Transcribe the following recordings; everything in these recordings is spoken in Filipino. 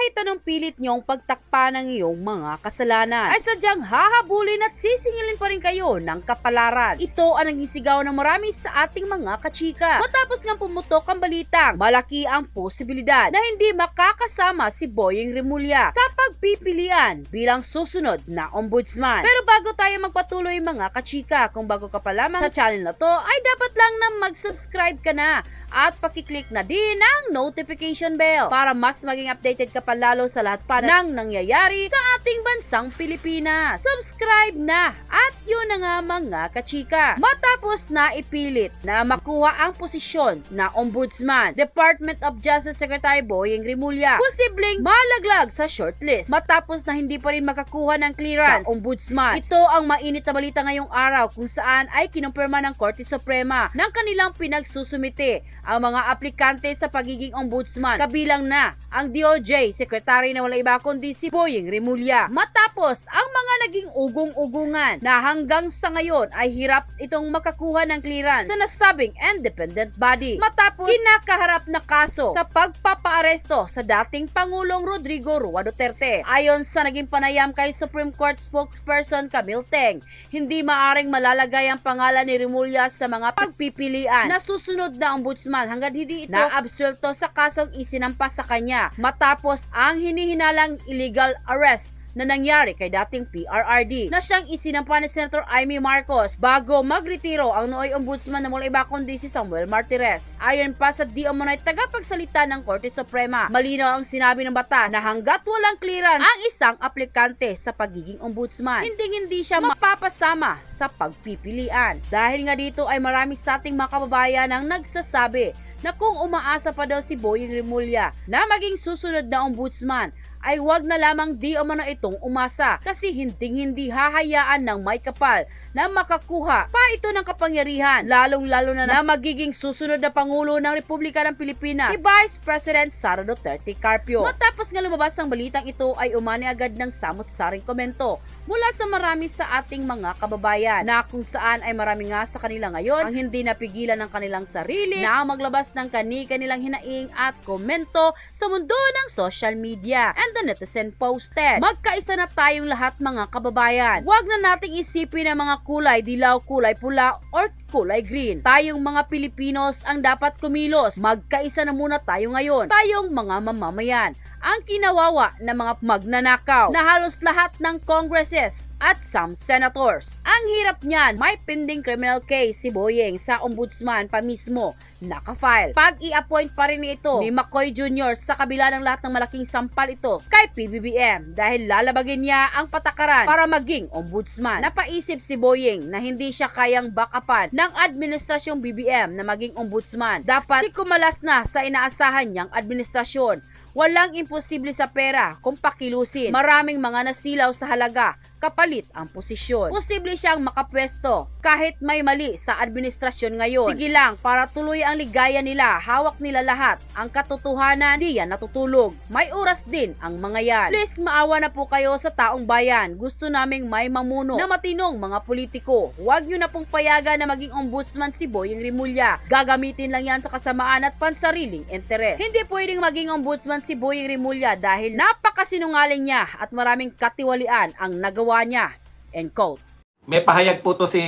kahit anong pilit niyong pagtakpa ng iyong mga kasalanan, ay sadyang hahabulin at sisingilin pa rin kayo ng kapalaran. Ito ang naging sigaw ng marami sa ating mga kachika. Matapos nga pumutok ang balitang, malaki ang posibilidad na hindi makakasama si Boyeng Remulla sa pagpipilian bilang susunod na ombudsman. Pero bago tayo magpatuloy mga kachika, kung bago ka pa lamang sa channel na to, ay dapat lang na mag-subscribe ka na at pakiclick na din ang notification bell para mas maging updated ka pa lalo sa lahat pa ng nangyayari sa ating bansang Pilipinas. Subscribe na at yun na nga mga kachika. Matapos na ipilit na makuha ang posisyon na Ombudsman, Department of Justice Secretary Boyeng Rimulya, posibleng malaglag sa shortlist matapos na hindi pa rin makakuha ng clearance sa Ombudsman. Ito ang mainit na balita ngayong araw kung saan ay kinumpirma ng Korte Suprema ng kanilang pinagsusumite ang mga aplikante sa pagiging ombudsman kabilang na ang DOJ Secretary na wala iba kundi si Boyeng Remulla. Matapos ang mga naging ugong-ugungan na hanggang sa ngayon ay hirap itong makakuha ng clearance sa nasabing independent body. Matapos kinakaharap na kaso sa pagpapaaresto sa dating Pangulong Rodrigo Rua Duterte. Ayon sa naging panayam kay Supreme Court spokesperson Camille Teng, hindi maaring malalagay ang pangalan ni Remulla sa mga pagpipilian na susunod na ombudsman hanggang hindi ito naabsuelto sa kasong isinampas sa kanya matapos ang hinihinalang illegal arrest na nangyari kay dating PRRD na siyang isinampa ni Senator Amy Marcos bago magretiro ang nooy ombudsman na mula iba kundi si Samuel Martires. Ayon pa sa di umunay tagapagsalita ng Korte Suprema, malinaw ang sinabi ng batas na hanggat walang clearance ang isang aplikante sa pagiging ombudsman, hindi hindi siya mapapasama sa pagpipilian. Dahil nga dito ay marami sa ating mga kababayan ang nagsasabi na kung umaasa pa daw si Boyeng Remulla na maging susunod na ombudsman ay wag na lamang di umano itong umasa kasi hindi hindi hahayaan ng may kapal na makakuha pa ito ng kapangyarihan lalong lalo na na magiging susunod na Pangulo ng Republika ng Pilipinas si Vice President Sara Duterte Carpio. Matapos nga lumabas ang balitang ito ay umani agad ng samot-saring komento mula sa marami sa ating mga kababayan na kung saan ay marami nga sa kanila ngayon ang hindi napigilan ng kanilang sarili na maglabas ng kani-kanilang hinaing at komento sa mundo ng social media. And the netizen posted, Magkaisa na tayong lahat mga kababayan. Huwag na nating isipin ang mga kulay, dilaw, kulay pula, or kulay green. Tayong mga Pilipinos ang dapat kumilos. Magkaisa na muna tayo ngayon. Tayong mga mamamayan ang kinawawa ng mga magnanakaw na halos lahat ng congresses at some senators. Ang hirap niyan, may pending criminal case si Boyeng sa ombudsman pa mismo nakafile. Pag i-appoint pa rin ito ni McCoy Jr. sa kabila ng lahat ng malaking sampal ito kay PBBM dahil lalabagin niya ang patakaran para maging ombudsman. Napaisip si Boyeng na hindi siya kayang backupan ng administrasyong BBM na maging ombudsman. Dapat si kumalas na sa inaasahan niyang administrasyon. Walang imposible sa pera kung pakilusin. Maraming mga nasilaw sa halaga kapalit ang posisyon. Posible siyang makapwesto kahit may mali sa administrasyon ngayon. Sige lang, para tuloy ang ligaya nila, hawak nila lahat. Ang katotohanan, di yan natutulog. May oras din ang mga yan. Please, maawa na po kayo sa taong bayan. Gusto naming may mamuno na matinong mga politiko. Huwag nyo na pong payagan na maging ombudsman si Boyeng Rimulya. Gagamitin lang yan sa kasamaan at pansariling interes. Hindi pwedeng maging ombudsman si Boyeng Rimulya dahil napakasinungaling niya at maraming katiwalian ang nagawa niya. End quote. May pahayag po to si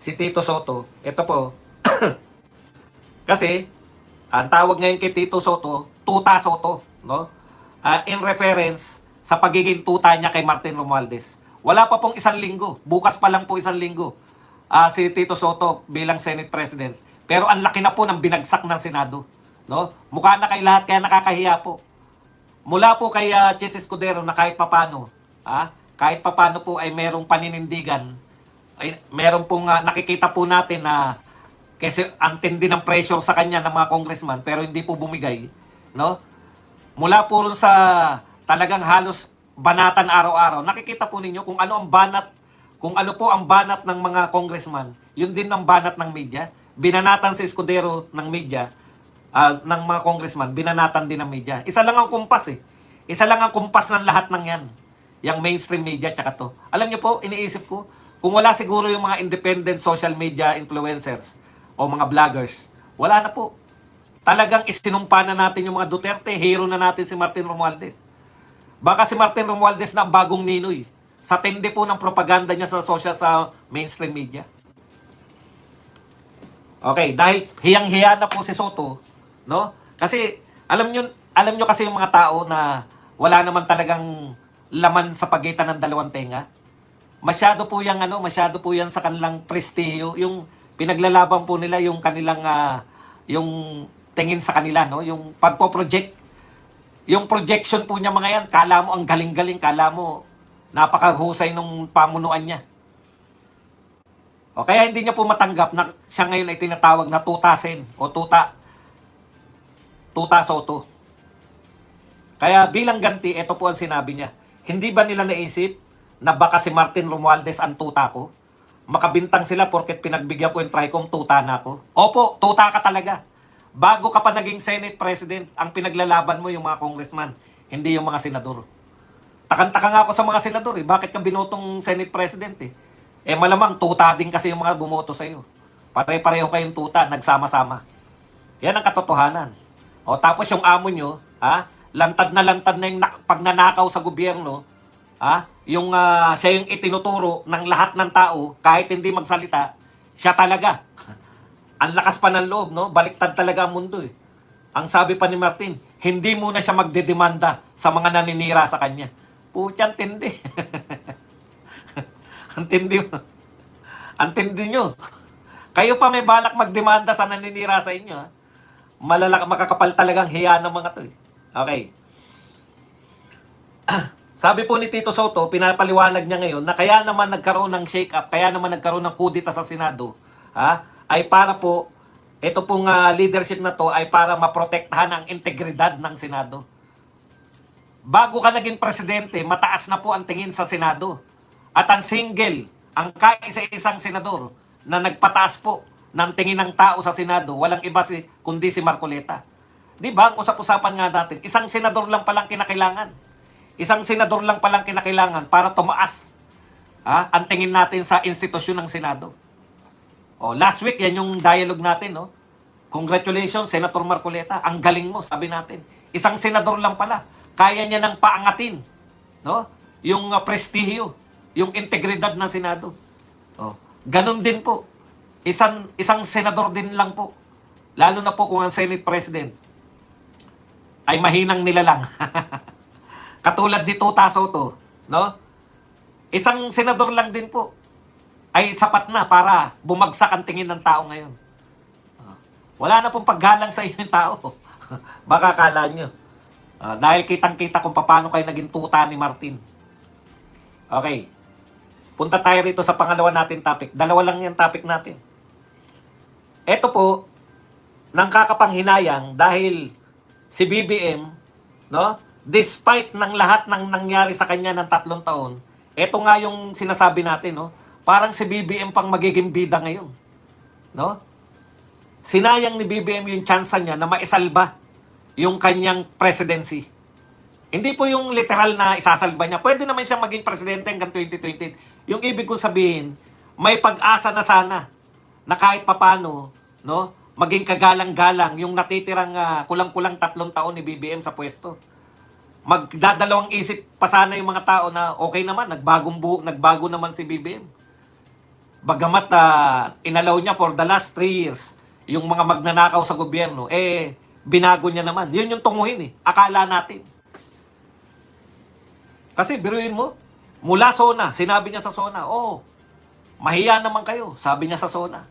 si Tito Soto. Ito po. Kasi ang tawag ngayon kay Tito Soto, Tuta Soto, no? Ah, in reference sa pagiging tuta niya kay Martin Romualdez. Wala pa pong isang linggo. Bukas pa lang po isang linggo. Ah, si Tito Soto bilang Senate President. Pero ang laki na po ng binagsak ng Senado, no? Mukha na kay lahat kaya nakakahiya po. Mula po kay uh, Chess Escudero na kahit papano, ah, kahit papano po ay merong paninindigan, ay meron pong ah, nakikita po natin na kasi ang tindi ng pressure sa kanya ng mga congressman pero hindi po bumigay, no? Mula po rin sa talagang halos banatan araw-araw, nakikita po ninyo kung ano ang banat, kung ano po ang banat ng mga congressman, yun din ang banat ng media. Binanatan si Escudero ng media, ah, ng mga congressman, binanatan din ng media. Isa lang ang kumpas eh. Isa lang ang kumpas ng lahat ng yan. Yang mainstream media tsaka to. Alam niyo po, iniisip ko, kung wala siguro yung mga independent social media influencers o mga vloggers, wala na po. talagang isinumpa na natin yung mga Duterte, hero na natin si Martin Romualdez. Baka si Martin Romualdez na bagong ninoy. Sa tindi po ng propaganda niya sa social sa mainstream media. Okay, dahil hiyang-hiya na po si Soto, no? Kasi alam niyo alam niyo kasi yung mga tao na wala naman talagang laman sa pagitan ng dalawang tenga. Masyado po yung ano, masyado po yan sa kanilang prestiyo, yung pinaglalaban po nila yung kanilang ah, yung tingin sa kanila, no? Yung pagpo-project yung projection po niya mga yan, kala mo ang galing-galing, kala mo napakahusay nung pamunuan niya. O kaya hindi niya po matanggap na siya ngayon ay tinatawag na tutasin o tuta. Tuta Soto. Kaya bilang ganti, ito po ang sinabi niya. Hindi ba nila naisip na baka si Martin Romualdez ang tuta ko? Makabintang sila porket pinagbigyan ko yung Tricom, tuta na ako. Opo, tuta ka talaga. Bago ka pa naging Senate President, ang pinaglalaban mo yung mga congressman, hindi yung mga senador. Takantaka nga ako sa mga senador eh. Bakit ka binotong Senate President eh? Eh malamang tuta din kasi yung mga bumoto sa'yo. Pare-pareho kayong tuta, nagsama-sama. Yan ang katotohanan. O tapos yung amo nyo, ha? Lantad na lantad na yung nak- pagnanakaw sa gobyerno, ha? Yung ah, siya yung itinuturo ng lahat ng tao, kahit hindi magsalita, siya talaga. ang lakas pa ng loob, no? Baliktad talaga ang mundo eh. Ang sabi pa ni Martin, hindi muna siya magdedemanda sa mga naninira sa kanya. Putyang tindi. ang tindi mo. Ang tindi nyo. Kayo pa may balak magdemanda sa naninira sa inyo. Ha? Malalak, makakapal talagang hiya ng mga to. Eh. Okay. Sabi po ni Tito Soto, pinapaliwanag niya ngayon na kaya naman nagkaroon ng shake-up, kaya naman nagkaroon ng kudita sa Senado, ha, ay para po, ito pong ah, leadership na to ay para maprotektahan ang integridad ng Senado. Bago ka naging presidente, mataas na po ang tingin sa Senado. At ang single, ang kaisa-isang senador na nagpataas po ng tingin ng tao sa Senado, walang iba si, kundi si Marcoleta. Di ba? Ang usap-usapan nga natin, isang senador lang palang kinakailangan. Isang senador lang palang kinakailangan para tumaas ha, ang tingin natin sa institusyon ng Senado. Oh, last week, yan yung dialogue natin, no? Congratulations, Senator Marcoleta. Ang galing mo, sabi natin. Isang senador lang pala. Kaya niya nang paangatin, no? Yung uh, prestigiyo, yung integridad ng Senado. Oh, ganun din po. Isang isang senador din lang po. Lalo na po kung ang Senate President ay mahinang nila lang. Katulad ni Tuta Soto, no? Isang senador lang din po ay sapat na para bumagsak ang tingin ng tao ngayon. Ah, Wala na pong paggalang sa iyo yung tao. Baka kala nyo. Ah, dahil kitang-kita kung paano kayo naging tuta ni Martin. Okay. Punta tayo rito sa pangalawa natin topic. Dalawa lang yung topic natin. Ito po, nang kakapanghinayang dahil si BBM, no? Despite ng lahat ng nangyari sa kanya ng tatlong taon, ito nga yung sinasabi natin, no? Parang si BBM pang magiging bida ngayon. No? Sinayang ni BBM yung chance niya na maisalba yung kanyang presidency. Hindi po yung literal na isasalba niya. Pwede naman siyang maging presidente hanggang 2020. Yung ibig kong sabihin, may pag-asa na sana na kahit papano, no, maging kagalang-galang yung natitirang ah, kulang-kulang tatlong taon ni BBM sa pwesto. Magdadalawang isip pa sana yung mga tao na okay naman, nagbagong buhok, nagbago naman si BBM. Bagamat ah, inalaw niya for the last three years yung mga magnanakaw sa gobyerno, eh, binago niya naman. Yun yung tunguhin eh. Akala natin. Kasi biruin mo, mula Sona, sinabi niya sa Sona, oh, mahiya naman kayo, sabi niya sa Sona.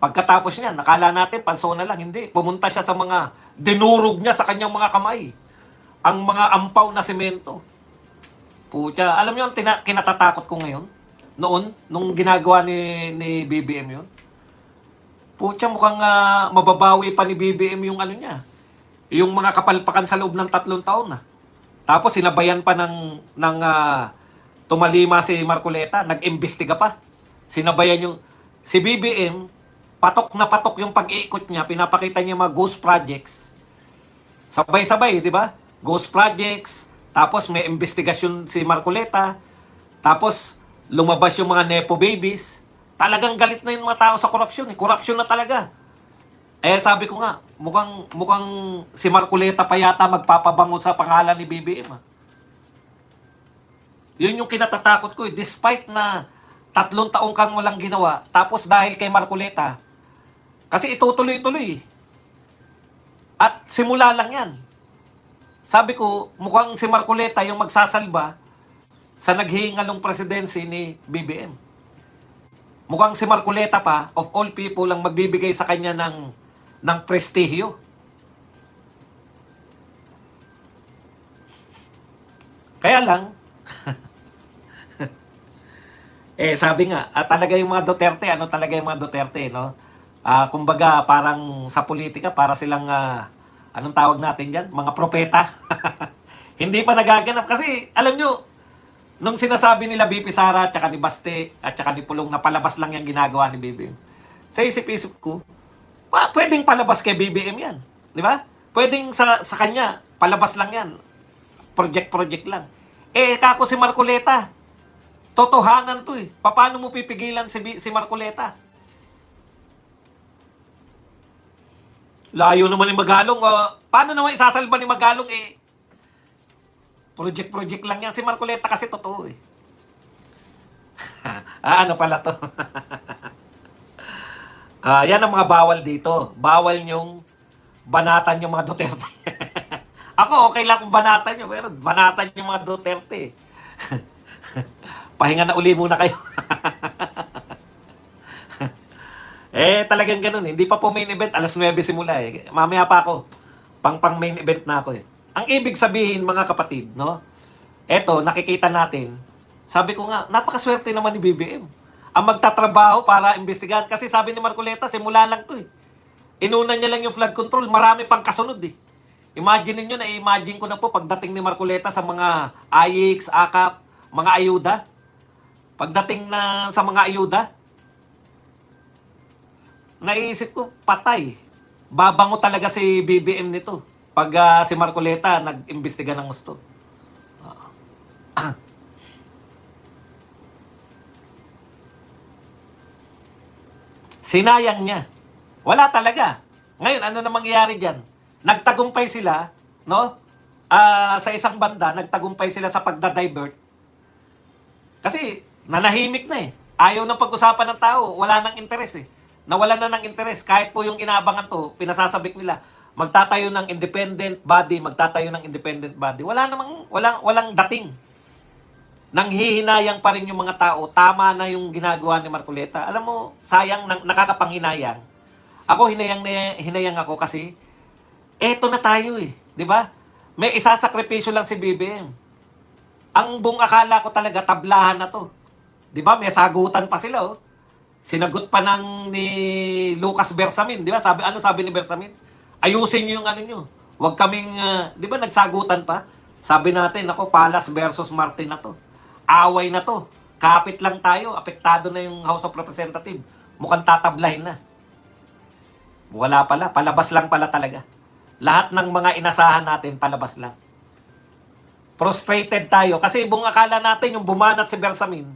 Pagkatapos niya, nakala natin, pansona lang, hindi. Pumunta siya sa mga, dinurog niya sa kanyang mga kamay. Ang mga ampaw na semento. Pucha, alam niyo ang tina- kinatatakot ko ngayon? Noon, nung ginagawa ni, ni BBM yun? Pucha, mukhang ah, mababawi pa ni BBM yung ano niya. Yung mga kapalpakan sa loob ng tatlong taon na. Tapos sinabayan pa ng, ng ah, tumalima si Marcoleta, nag-imbestiga pa. Sinabayan yung, si BBM, patok na patok yung pag-iikot niya, pinapakita niya mga ghost projects. Sabay-sabay, di ba? Ghost projects, tapos may investigasyon si Marcoleta, tapos lumabas yung mga Nepo babies. Talagang galit na yung mga tao sa korupsyon. Eh. Korupsyon na talaga. Eh sabi ko nga, mukhang mukhang si Marcoleta pa yata magpapabango sa pangalan ni BBM. ah. Yun yung kinatatakot ko eh. Despite na tatlong taong kang walang ginawa, tapos dahil kay Marcoleta, kasi itutuloy-tuloy. At simula lang yan. Sabi ko, mukhang si Marcoleta yung magsasalba sa naghihingalong presidency ni BBM. Mukhang si Marcoleta pa, of all people, ang magbibigay sa kanya ng, ng prestihyo. Kaya lang, eh sabi nga, ah, talaga yung mga Duterte, ano talaga yung mga Duterte, no? Ah, kumbaga parang sa politika para silang ah, anong tawag natin diyan? Mga propeta. Hindi pa nagaganap kasi alam nyo, nung sinasabi nila BP Sara at saka ni Baste at saka ni Pulong na palabas lang yung ginagawa ni BBM. Sa isip-isip ko, pa, pwedeng palabas kay BBM yan. Di ba? Pwedeng sa, sa kanya, palabas lang yan. Project-project lang. Eh, kako si Marcoleta, totohanan to eh. Paano mo pipigilan si, si Marcoleta? Layo naman ni Magalong. ah, paano naman isasalba ni Magalong eh? Project-project lang yan. Si Marcoleta kasi totoo eh. ah, ano pala to? Ah, yan ang mga bawal dito. Bawal yung banatan yung mga Duterte. Ako, okay lang kung banatan nyo, pero banatan yung mga Duterte. Pahinga na uli muna kayo. Eh, talagang ganun. Hindi pa po main event. Alas 9 simula eh. Mamaya pa ako. Pang pang main event na ako eh. Ang ibig sabihin, mga kapatid, no? Eto, nakikita natin. Sabi ko nga, napakaswerte naman ni BBM. Ang magtatrabaho para imbestigahan. Kasi sabi ni Marcoleta, simula lang to eh. Inuna niya lang yung flood control. Marami pang kasunod eh. Imagine niyo na imagine ko na po pagdating ni Marcoleta sa mga IX, AKAP, mga ayuda. Pagdating na sa mga ayuda, naisip ko, patay. Babango talaga si BBM nito. Pag ah, si Marcoleta nag-imbestiga ng gusto. Ah. Sinayang niya. Wala talaga. Ngayon, ano na mangyayari dyan? Nagtagumpay sila, no? Ah, sa isang banda, nagtagumpay sila sa pagda-divert. Kasi, nanahimik na eh. Ayaw ng pag-usapan ng tao. Wala nang interes eh. Nawala na ng interes. Kahit po yung inaabangan to, pinasasabik nila. Magtatayo ng independent body, magtatayo ng independent body. Wala namang, walang, walang dating. Nang hihinayang pa rin yung mga tao, tama na yung ginagawa ni Marcoleta. Alam mo, sayang, nang, nakakapanghinayang. Ako, hinayang, na, hinayang ako kasi, eto na tayo eh. Di ba? May isasakripisyo lang si BBM. Ang buong akala ko talaga, tablahan na to. Di ba? May sagutan pa sila oh. Sinagot pa ng ni Lucas Bersamin, di ba? Sabi ano sabi ni Bersamin? Ayusin niyo yung ano niyo. Huwag kaming ah, di ba nagsagutan pa? Sabi natin, ako Palas versus Martin na to. Away na to. Kapit lang tayo, apektado na yung House of Representative. Mukhang tatablahin na. Wala pala, palabas lang pala talaga. Lahat ng mga inasahan natin, palabas lang. Frustrated tayo kasi buong akala natin yung bumanat si Bersamin,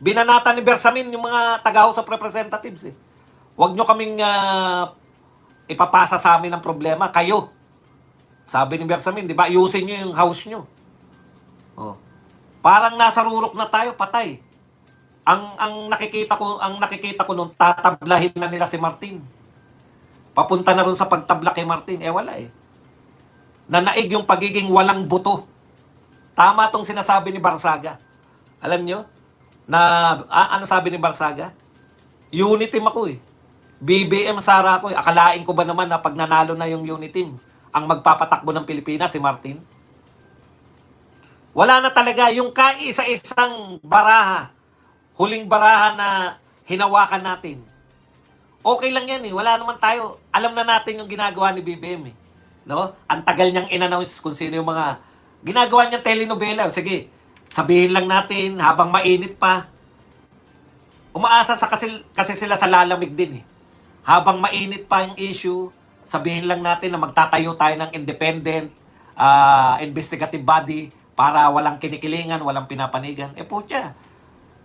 binanatan ni Bersamin yung mga taga-House of Representatives eh. Huwag nyo kaming ah, ipapasa sa amin ng problema, kayo. Sabi ni Bersamin, di ba, ayusin nyo yung house nyo. Oh. Parang nasa rurok na tayo, patay. Ang ang nakikita ko, ang nakikita ko noon, tatablahin na nila si Martin. Papunta na ron sa pagtabla kay Martin. Eh wala eh. Nanaig yung pagiging walang buto. Tama tong sinasabi ni Barsaga. Alam nyo? Na, ah, ano sabi ni Barsaga? Unity team ako eh. BBM Sara ako eh. Akalain ko ba naman na pag nanalo na yung unity team, ang magpapatakbo ng Pilipinas si Martin? Wala na talaga yung kaisa-isang baraha, huling baraha na hinawakan natin. Okay lang yan eh. Wala naman tayo. Alam na natin yung ginagawa ni BBM eh. No? Ang tagal niyang in-announce kung sino yung mga ginagawa niyang telenovela. Sige, sabihin lang natin habang mainit pa. Umaasa sa kasi, kasi sila sa lalamig din eh. Habang mainit pa yung issue, sabihin lang natin na magtatayo tayo ng independent ah, investigative body para walang kinikilingan, walang pinapanigan. Eh putya,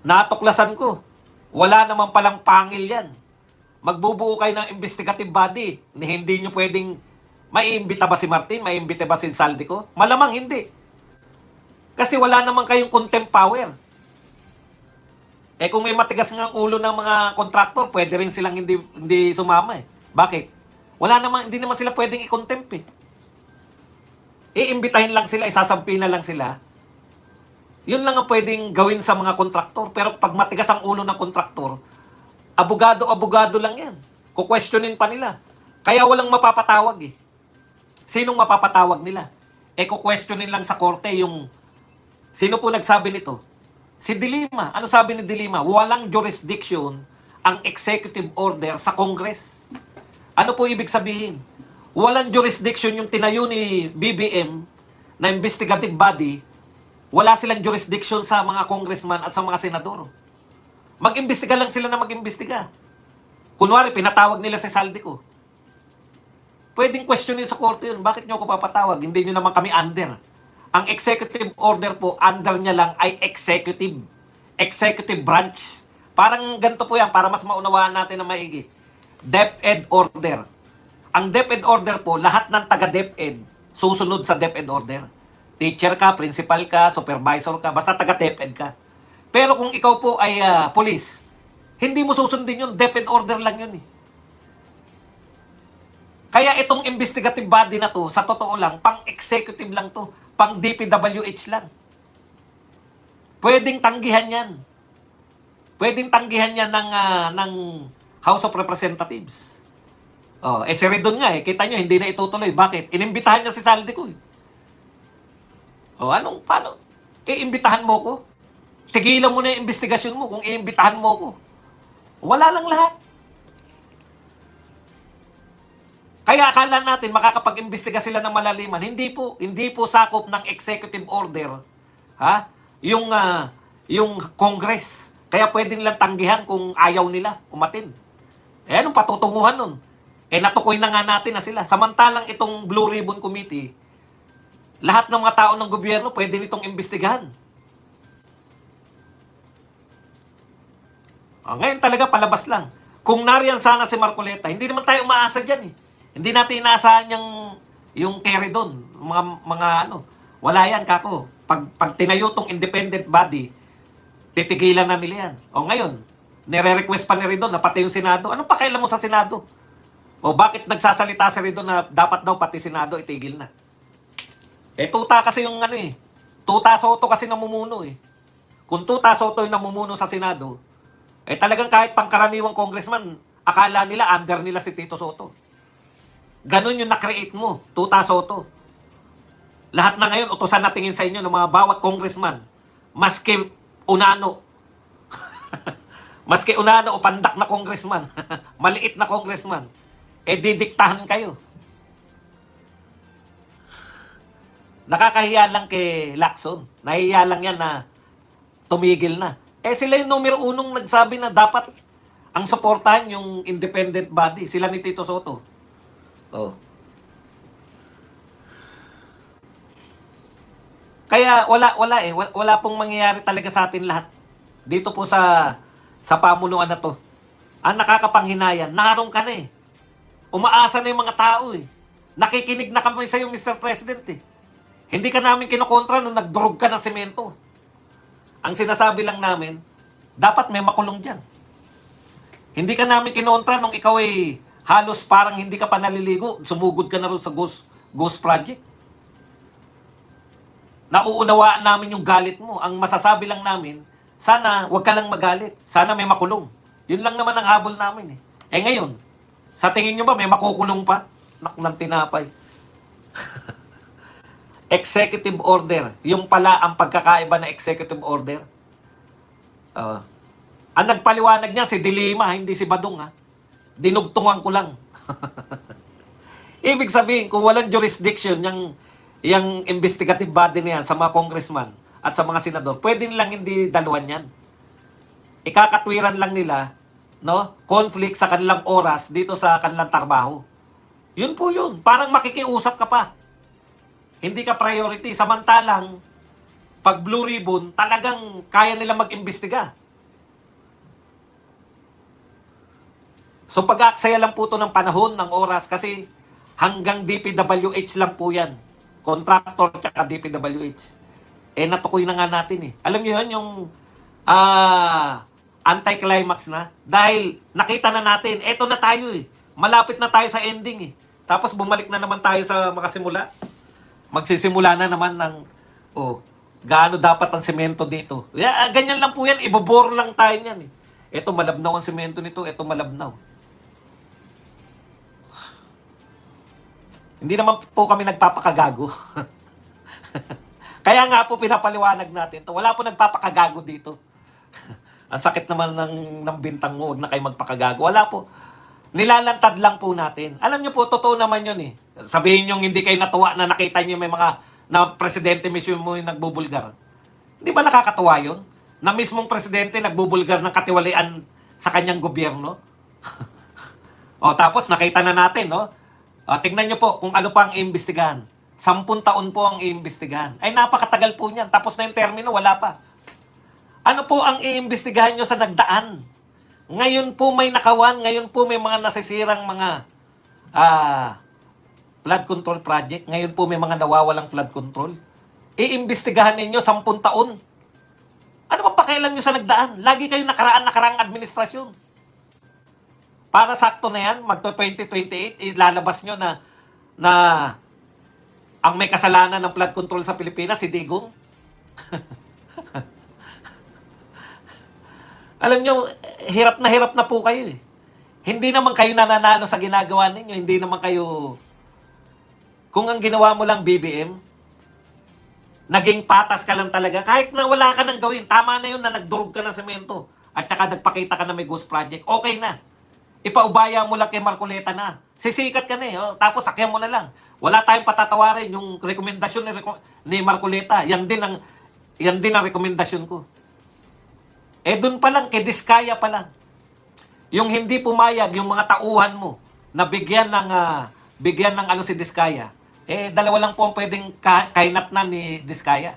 natuklasan ko. Wala naman palang pangil yan. magbubuo kayo ng investigative body. Hindi nyo pwedeng maiimbita ba si Martin? Maiimbita ba si Saldico? Malamang hindi. Kasi wala naman kayong contempt power. Eh kung may matigas ang ulo ng mga kontraktor, pwede rin silang hindi hindi sumama eh. Bakit? Wala naman, hindi naman sila pwedeng i-contempt eh. Iimbitahin lang sila, isasampi na lang sila. Yun lang ang pwedeng gawin sa mga kontraktor. Pero pag matigas ang ulo ng kontraktor, abogado-abogado lang yan. Kukwestiyonin pa nila. Kaya walang mapapatawag eh. Sinong mapapatawag nila? Eh kukwestiyonin lang sa korte yung... Sino po nagsabi nito? Si Dilima. Ano sabi ni Dilima? Walang jurisdiction ang executive order sa Congress. Ano po ibig sabihin? Walang jurisdiction yung tinayo ni BBM na investigative body. Wala silang jurisdiction sa mga congressman at sa mga senador. Mag-imbestiga lang sila na mag-imbestiga. Kunwari, pinatawag nila si Saldico. Pwedeng questionin sa korte yun. Bakit nyo ako papatawag? Hindi nyo naman kami under. Ang executive order po, under niya lang ay executive. Executive branch. Parang ganito po yan, para mas maunawaan natin na maigi. DepEd order. Ang DepEd order po, lahat ng taga-DepEd susunod sa DepEd order. Teacher ka, principal ka, supervisor ka, basta taga-DepEd ka. Pero kung ikaw po ay ah, police, hindi mo susundin yun, DepEd order lang yun eh. Kaya itong investigative body na to, sa totoo lang, pang-executive lang to, pang DPWH lang. Pwedeng tanggihan yan. Pwedeng tanggihan yan ng, ah, ng House of Representatives. Oh, eh si Redon nga eh, kita nyo, hindi na itutuloy. Bakit? Inimbitahan niya si Saldico eh. Oh, anong, paano? Eh, imbitahan mo ko? Tigilan mo na yung investigasyon mo kung iimbitahan mo ko. Wala lang lahat. Kaya akala natin makakapag-imbestiga sila ng malaliman. Hindi po, hindi po sakop ng executive order, ha? Yung ah, yung Congress. Kaya pwede nilang tanggihan kung ayaw nila umatin. Eh anong patutunguhan nun? Eh natukoy na nga natin na sila. Samantalang itong Blue Ribbon Committee, lahat ng mga tao ng gobyerno pwede nitong imbestigahan. Ah, ngayon talaga palabas lang. Kung nariyan sana si Marcoleta, hindi naman tayo umaasa dyan eh. Hindi natin inaasahan yung, yung carry doon. Mga, mga ano, wala yan kako. Pag, pag tinayo tong independent body, titigilan na nila yan. O ngayon, nire-request pa ni Ridon na pati yung Senado. Ano pa kailan mo sa Senado? O bakit nagsasalita si Ridon na dapat daw pati Senado itigil na? Eh, tuta kasi yung ano eh. Tuta Soto kasi namumuno eh. Kung Tuta Soto yung namumuno sa Senado, eh talagang kahit pangkaraniwang congressman, akala nila under nila si Tito Soto. Ganon yung na-create mo, Tuta Soto. Lahat na ngayon, utosan na tingin sa inyo ng mga bawat congressman. Maski unano. Maski unano o pandak na congressman. Maliit na congressman. Eh didiktahan kayo. Nakakahiya lang kay Lacson. Nahiya lang yan na tumigil na. Eh sila yung numero unong nagsabi na dapat ang suportahan yung independent body. Sila ni Tito Soto. Oh. Kaya wala wala eh wala, wala pong mangyayari talaga sa atin lahat. Dito po sa sa pamunuan na to. Ang nakakapanghinayang, naroon ka na eh. Umaasa na yung mga tao eh. Nakikinig na kami sa iyo, Mr. President eh. Hindi ka namin kinokontra nung nagdrog ka ng semento. Ang sinasabi lang namin, dapat may makulong dyan. Hindi ka namin kinontra nung ikaw ay halos parang hindi ka pa naliligo, sumugod ka na rin sa Ghost, Ghost Project. Nauunawaan namin yung galit mo. Ang masasabi lang namin, sana wag ka lang magalit. Sana may makulong. Yun lang naman ang habol namin eh. Eh ngayon, sa tingin nyo ba may makukulong pa? Nak ng tinapay. executive order. Yung pala ang pagkakaiba na executive order. Uh, ang nagpaliwanag niya si Dilima, hindi si Badong ha. Dinugtungan ko lang. Ibig sabihin, kung walang jurisdiction yung, yung investigative body na yan sa mga congressman at sa mga senador, pwede nilang hindi daluhan yan. Ikakatwiran lang nila, no? Conflict sa kanilang oras dito sa kanilang trabaho. Yun po yun. Parang makikiusap ka pa. Hindi ka priority. Samantalang, pag Blue Ribbon, talagang kaya nila mag-imbestiga. So pag-aaksaya lang po to ng panahon, ng oras, kasi hanggang DPWH lang po yan. Contractor tsaka DPWH. Eh, natukoy na nga natin eh. Alam niyo yun, yung ah anti-climax na. Dahil nakita na natin, eto na tayo eh. Malapit na tayo sa ending eh. Tapos bumalik na naman tayo sa makasimula. Magsisimula na naman ng, oh, gaano dapat ang semento dito. Yeah, ganyan lang po yan, ibobor lang tayo niyan eh. Eto malabnaw ang semento nito, eto malabnaw. Hindi naman po kami nagpapakagago. Kaya nga po pinapaliwanag natin to. Wala po nagpapakagago dito. Ang sakit naman ng, ng bintang mo, huwag na kayo magpakagago. Wala po. Nilalantad lang po natin. Alam niyo po, totoo naman yun eh. Sabihin niyo hindi kayo natuwa na nakita niyo may mga na presidente mismo mo yung nagbubulgar. Hindi ba nakakatuwa yun? Na mismong presidente nagbubulgar ng katiwalian sa kanyang gobyerno? o tapos nakita na natin, no? O, tingnan niyo po kung ano pa ang iimbestigahan. Sampun taon po ang iimbestigahan. Ay napakatagal po niyan. Tapos na yung termino, wala pa. Ano po ang iimbestigahan nyo sa nagdaan? Ngayon po may nakawan, ngayon po may mga nasisirang mga ah, flood control project. Ngayon po may mga nawawalang flood control. Iimbestigahan ninyo sampun taon. Ano ba pakialam nyo sa nagdaan? Lagi kayo nakaraan-nakaraang administrasyon. Para sakto na yan, magto 2028, ilalabas nyo na na ang may kasalanan ng flood control sa Pilipinas, si Digong. Alam nyo, hirap na hirap na po kayo eh. Hindi naman kayo nananalo sa ginagawa ninyo. Hindi naman kayo... Kung ang ginawa mo lang BBM, naging patas ka lang talaga. Kahit na wala ka nang gawin, tama na yun na nagdurog ka ng semento. At saka nagpakita ka na may ghost project. Okay na. Ipaubaya mo lang kay Marcoleta na. Sisikat ka na eh. Oh. Tapos sakyan mo na lang. Wala tayong patatawarin yung rekomendasyon ni, ni Marcoleta. Yan din ang yan din ang rekomendasyon ko. Eh doon pa lang, kay Diskaya pa lang. Yung hindi pumayag, yung mga tauhan mo, na bigyan ng, ah, bigyan ng ano si Diskaya, eh dalawa lang po ang pwedeng ka- kainat na ni Diskaya.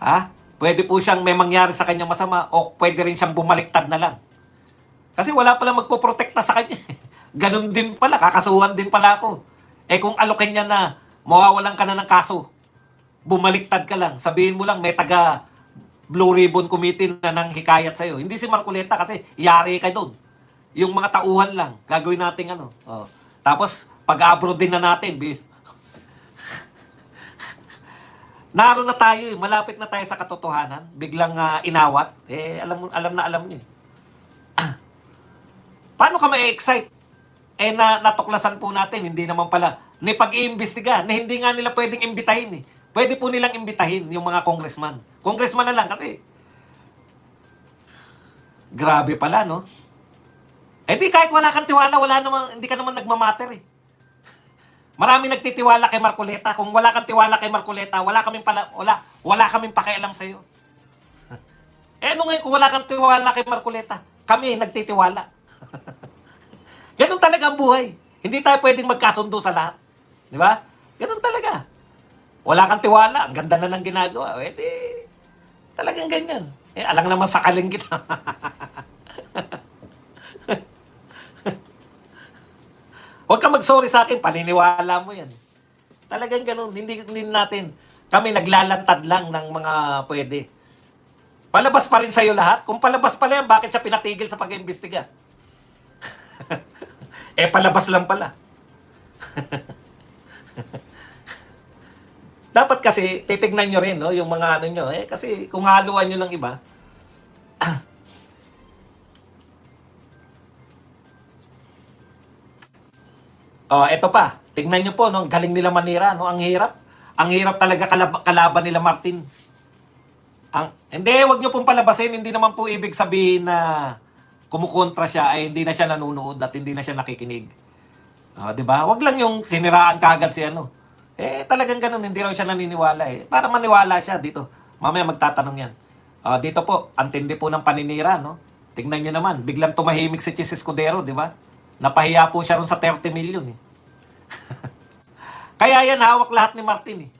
Ha? Pwede po siyang may mangyari sa kanya masama o pwede rin siyang bumaliktad na lang. Kasi wala pala magpoprotekta sa kanya. Ganun din pala, kakasuhan din pala ako. Eh kung alokin niya na mawawalan ka na ng kaso, bumaliktad ka lang, sabihin mo lang may taga Blue Ribbon Committee na nang hikayat sa'yo. Hindi si Marcoleta kasi yari ka doon. Yung mga tauhan lang, gagawin natin ano. Oh. Tapos, pag-abroad din na natin. Naroon na tayo eh. Malapit na tayo sa katotohanan. Biglang ah, inawat. Eh, alam, alam na alam niyo eh. Paano ka ma-excite? Eh, na, natuklasan po natin, hindi naman pala, ni pag-iimbestiga, na hindi nga nila pwedeng imbitahin eh. Pwede po nilang imbitahin yung mga congressman. Congressman na lang kasi. Grabe pala, no? Eh di kahit wala kang tiwala, wala namang, hindi ka naman nagmamatter eh. Marami nagtitiwala kay Marcoleta. Kung wala kang tiwala kay Marcoleta, wala kaming pala, wala, wala kaming pakialam sa iyo. Eh ano ngayon kung wala kang tiwala kay Marcoleta? Kami nagtitiwala. Ganun talaga ang buhay. Hindi tayo pwedeng magkasundo sa lahat. Di ba? Ganun talaga. Wala kang tiwala, ang ganda na ng ginagawa. Eh di, talagang ganyan. Eh, alang naman sakaling kita. Huwag ka mag-sorry sa akin, paniniwala mo yan. Talagang ganun, hindi, hindi natin. Kami naglalantad lang ng mga pwede. Palabas pa rin sa'yo lahat. Kung palabas pala yan, bakit siya pinatigil sa pag-imbestiga? Eh, palabas lang pala. Dapat kasi, titignan nyo rin, no, yung mga ano nyo. Eh, kasi kung haluan nyo ng iba, Oh, eto pa. Tingnan niyo po, no, galing nila manira, no, ang hirap. Ang hirap talaga kalab- kalaban nila Martin. Ang hindi, wag niyo pong palabasin, hindi naman po ibig sabihin na kumukontra siya ay hindi na siya nanonood at hindi na siya nakikinig. Oh, 'di ba? Wag lang yung siniraan kagad si ano. Eh talagang ganun, hindi raw siya naniniwala eh. Para maniwala siya dito. Mamaya magtatanong 'yan. Oh, dito po, antindi po ng paninira, no? Tingnan niyo naman, biglang tumahimik si Chis Escudero, 'di ba? Napahiya po siya ron sa 30 million eh. Kaya yan hawak lahat ni Martin eh.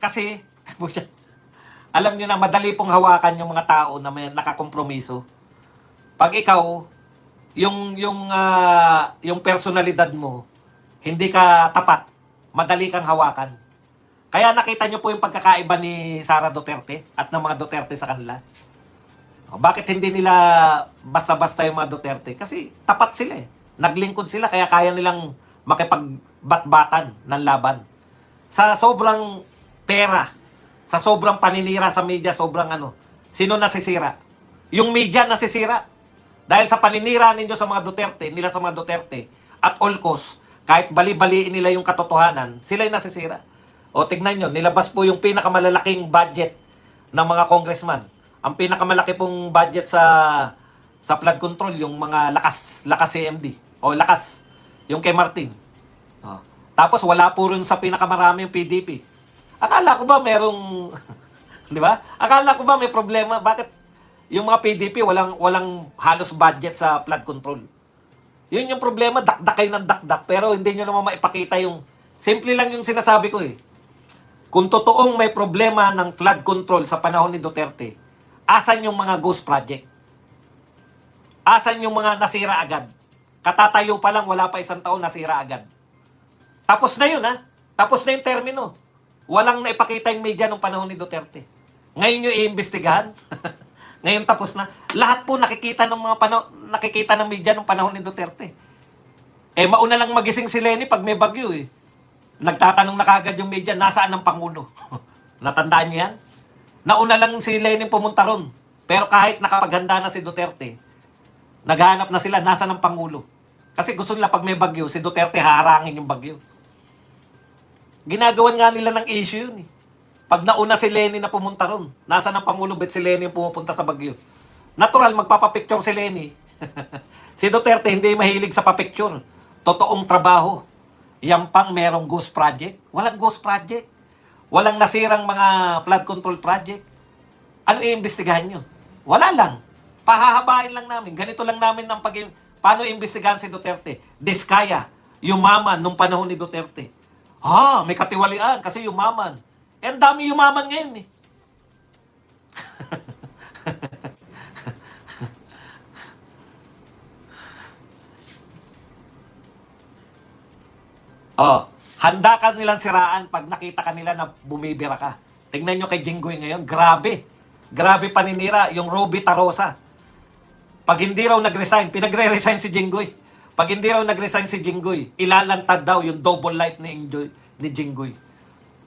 Kasi, alam niyo na madali pong hawakan yung mga tao na may nakakompromiso. Pag ikaw, yung yung ah, yung personalidad mo hindi ka tapat, madali kang hawakan. Kaya nakita niyo po yung pagkakaiba ni Sara Duterte at ng mga Duterte sa kanila. Bakit hindi nila basta-basta yung mga Duterte? Kasi tapat sila eh. Naglingkod sila kaya kaya nilang makipagbatbatan ng laban. Sa sobrang pera, sa sobrang paninira sa media, sobrang ano, sino nasisira? Yung media nasisira. Dahil sa paninira ninyo sa mga Duterte, nila sa mga Duterte, at all cost, kahit bali-baliin nila yung katotohanan, sila yung nasisira. O tignan nyo, nilabas po yung pinakamalalaking budget ng mga congressman. Ang pinakamalaki pong budget sa sa flood control, yung mga lakas, lakas CMD. O lakas, yung kay Martin. O. Tapos wala po rin sa pinakamarami yung PDP. Akala ko ba merong, di ba? Akala ko ba may problema? Bakit yung mga PDP walang walang halos budget sa flood control? Yun yung problema, dakdak kayo ng dakdak, pero hindi nyo naman maipakita yung, simple lang yung sinasabi ko eh. Kung totoong may problema ng flood control sa panahon ni Duterte, asan yung mga ghost project? Asan yung mga nasira agad? Katatayo pa lang, wala pa isang taon, nasira agad. Tapos na yun, ha? Tapos na yung termino. Walang naipakita yung media nung panahon ni Duterte. Ngayon yung iimbestigahan. Ngayon tapos na. Lahat po nakikita ng mga panahon, nakikita ng media nung panahon ni Duterte. Eh, mauna lang magising si Lenny pag may bagyo eh. Nagtatanong na kagad yung media, nasaan ang Pangulo? Natandaan niyo yan? Nauna lang si Lenin pumunta ron. Pero kahit nakapaghanda na si Duterte, naghahanap na sila, nasa ng Pangulo. Kasi gusto nila pag may bagyo, si Duterte harangin yung bagyo. Ginagawan nga nila ng issue yun eh. Pag nauna si Lenny na pumunta ron, nasa ng Pangulo, bet si Lenny yung pumupunta sa bagyo. Natural, magpapapicture si Lenny. si Duterte hindi mahilig sa papicture. Totoong trabaho. Yan pang merong ghost project. Walang ghost project. Walang nasirang mga flood control project. Ano iimbestigahan nyo? Wala lang. Pahahabain lang namin. Ganito lang namin ang pag Paano iimbestigahan si Duterte? Diskaya. Yumaman nung panahon ni Duterte. Ha, may katiwalian kasi yumaman. Eh, dami yumaman ngayon eh. Oh, handa ka nilang siraan pag nakita ka nila na bumibira ka. Tingnan nyo kay Jinggoy ngayon, grabe. Grabe paninira, yung Ruby Tarosa. Pag hindi raw nag-resign, pinagre-resign si Jinggoy. Pag hindi raw nag-resign si Jinggoy, ilalantad daw yung double life ni, Enjoy, ni Jinggoy.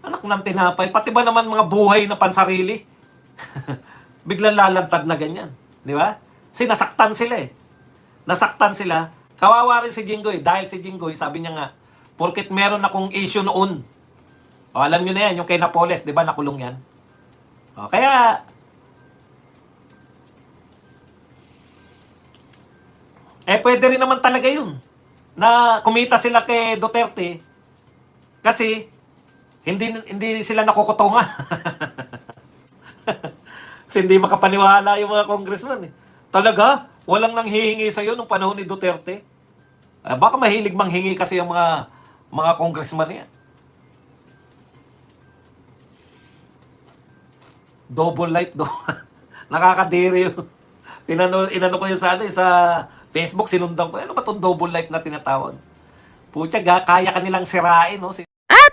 Anak ng tinapay, pati ba naman mga buhay na pansarili? Biglang lalantad na ganyan. Di ba? Sinasaktan sila eh. Nasaktan sila. Kawawa rin si Jinggoy dahil si Jinggoy, sabi niya nga, porket meron akong issue noon. O, alam niyo na yan, yung kay Napoles, di ba, nakulong yan? O, kaya, eh, pwede rin naman talaga yun. Na kumita sila kay Duterte kasi hindi hindi sila nakukutungan. kasi hindi makapaniwala yung mga congressman eh. Talaga? Walang nang hihingi sa'yo nung panahon ni Duterte? Eh, baka mahilig manghingi kasi yung mga mga congressman yan. Double life do. Nakakadiri yun. Inano, inano ko yun sa, ano, eh, sa Facebook, sinundan ko. Ano ba itong double life na tinatawag? Putya, kaya kanilang sirain, no?